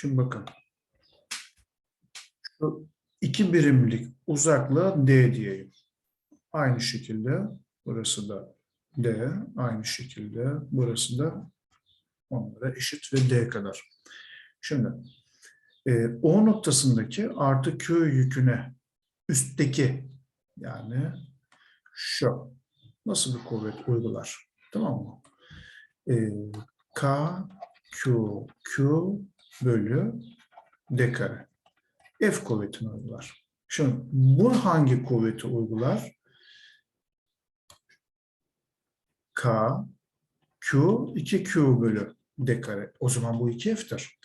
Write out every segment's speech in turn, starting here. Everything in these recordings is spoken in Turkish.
Şimdi bakın. Şu iki birimlik uzaklığa D diyeyim. Aynı şekilde burası da D. Aynı şekilde burası da onlara eşit ve D kadar. Şimdi e, O noktasındaki artı Q yüküne üstteki yani şu nasıl bir kuvvet uygular? Tamam mı? E, K Q Q bölü D kare. F kuvvetini uygular. Şimdi bu hangi kuvveti uygular? K Q 2Q bölü D kare. O zaman bu 2F'tir.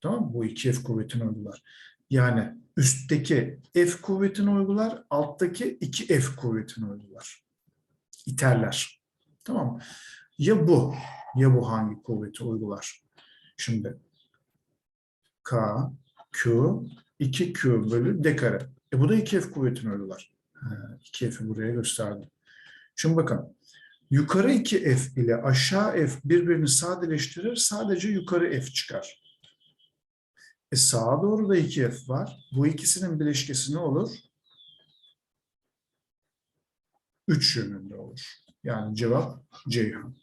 Tamam? Bu 2F kuvvetini uygular. Yani üstteki F kuvvetini uygular, alttaki 2F kuvvetini uygular. İterler. Tamam? Ya bu, ya bu hangi kuvveti uygular? Şimdi K, Q, 2Q bölü D kare. E bu da 2F kuvvetini. Ha, 2F'i buraya gösterdim. Şimdi bakın. Yukarı 2F ile aşağı F birbirini sadeleştirir. Sadece yukarı F çıkar. E sağa doğru da 2F var. Bu ikisinin bileşkesi ne olur? 3 yönünde olur. Yani cevap Ceyhan.